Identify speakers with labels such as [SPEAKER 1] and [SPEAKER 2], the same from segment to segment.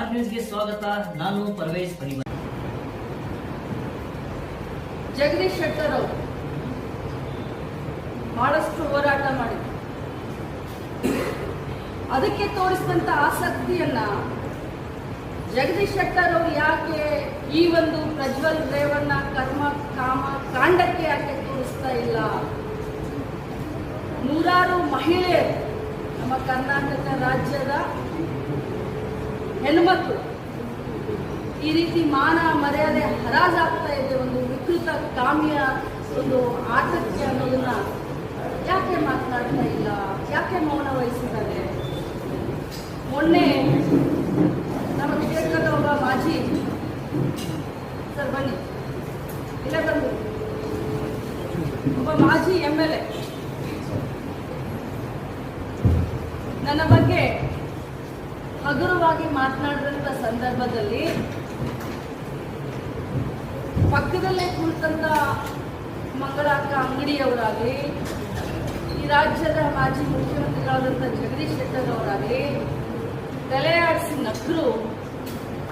[SPEAKER 1] R ನ್ಯೂಸ್ಗೆ ಸ್ವಾಗತ. ನಾನು ಪರ್ವೇಶ್ ಪರಿಮಳ
[SPEAKER 2] ಜಗದೀಶ್ ಶೆಟ್ಟರ್ ಅವರು ಬಹಳಷ್ಟು ಹೋರಾಟ ಮಾಡಿದ್ರು. ಅದಕ್ಕೆ ತೋರಿಸಿದಂತ ಆಸಕ್ತಿಯನ್ನ ಜಗದೀಶ್ ಶೆಟ್ಟರ್ ಅವರು ಯಾಕೆ ಈ ಒಂದು ಪ್ರಜ್ವಲ್ ರೇವಣ್ಣ ಕರ್ಮ ಕಾಮ ಕಾಂಡಕ್ಕೆ ಯಾಕೆ ತೋರಿಸ್ತಾ ಇಲ್ಲ? ನೂರಾರು ಮಹಿಳೆಯರು ನಮ್ಮ ಕರ್ನಾಟಕ ರಾಜ್ಯದ ಹೆಣ್ಮಕ್ಳು ಈ ರೀತಿ ಮಾನ ಮರ್ಯಾದೆ ಹರಾಜಾಗ್ತಾ ಇದೆ ಒಂದು ವಿಕೃತ ಕಾಮಿಯ ಒಂದು ಆಸಕ್ತಿ ಅನ್ನೋದನ್ನ ಯಾಕೆ ಮಾತನಾಡ್ತಾ ಇಲ್ಲ? ಯಾಕೆ ಮೌನ ವಹಿಸಿದ್ದಾರೆ? ಮೊನ್ನೆ ನಮ್ಮ ಕ್ಷೇತ್ರದ ಒಬ್ಬ ಮಾಜಿ ಸರ್ ಬನ್ನಿ. ಇಲ್ಲೇ ಬಂದು ಒಬ್ಬ ಮಾಜಿ ಎಂ ಎಲ್ ಎ. ನನ್ನ ಬಗ್ಗೆ ಹಗುರವಾಗಿ ಮಾತನಾಡಿದಂಥ ಸಂದರ್ಭದಲ್ಲಿ ಪಕ್ಕದಲ್ಲೇ ಕುಳಿತಂತ ಮಂಗಳಾಕ ಅಂಗಡಿಯವರಾಗಲಿ, ಈ ರಾಜ್ಯದ ಮಾಜಿ ಮುಖ್ಯಮಂತ್ರಿಗಳಾದಂಥ ಜಗದೀಶ್ ಶೆಟ್ಟರ್ ಅವರಾಗಲಿ ನಕರು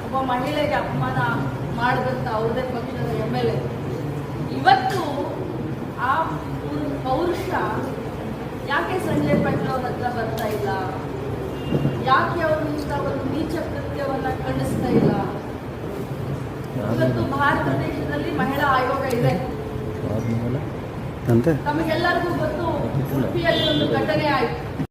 [SPEAKER 2] ಒಬ್ಬ ಮಹಿಳೆಗೆ ಅಪಮಾನ ಮಾಡಿದಂಥ ಅವ್ರದೇ ಪಕ್ಷದ ಎಂ ಎಲ್ ಎ. ಇವತ್ತು ಆ ಪೌರು- ಪೌರುಷ ಯಾಕೆ ಸಂಜಯ್ ಪಟೇಲ್ ಅವ್ರ ಹತ್ರ ಬರ್ತಾ ಇಲ್ಲ? ಯಾಕೆ ಅವರು ಇಂಥ ಒಂದು ನೀಚ ಕೃತ್ಯವನ್ನ ಖಂಡಿಸ್ತಾ ಇಲ್ಲ? ಇವತ್ತು ಭಾರತ ದೇಶದಲ್ಲಿ ಮಹಿಳಾ ಆಯೋಗ ಇದೆ. ತಮಗೆಲ್ಲರಿಗೂ ಗೊತ್ತು ಉಡುಪಿಯಲ್ಲಿ ಒಂದು ಘಟನೆ ಆಯಿತು.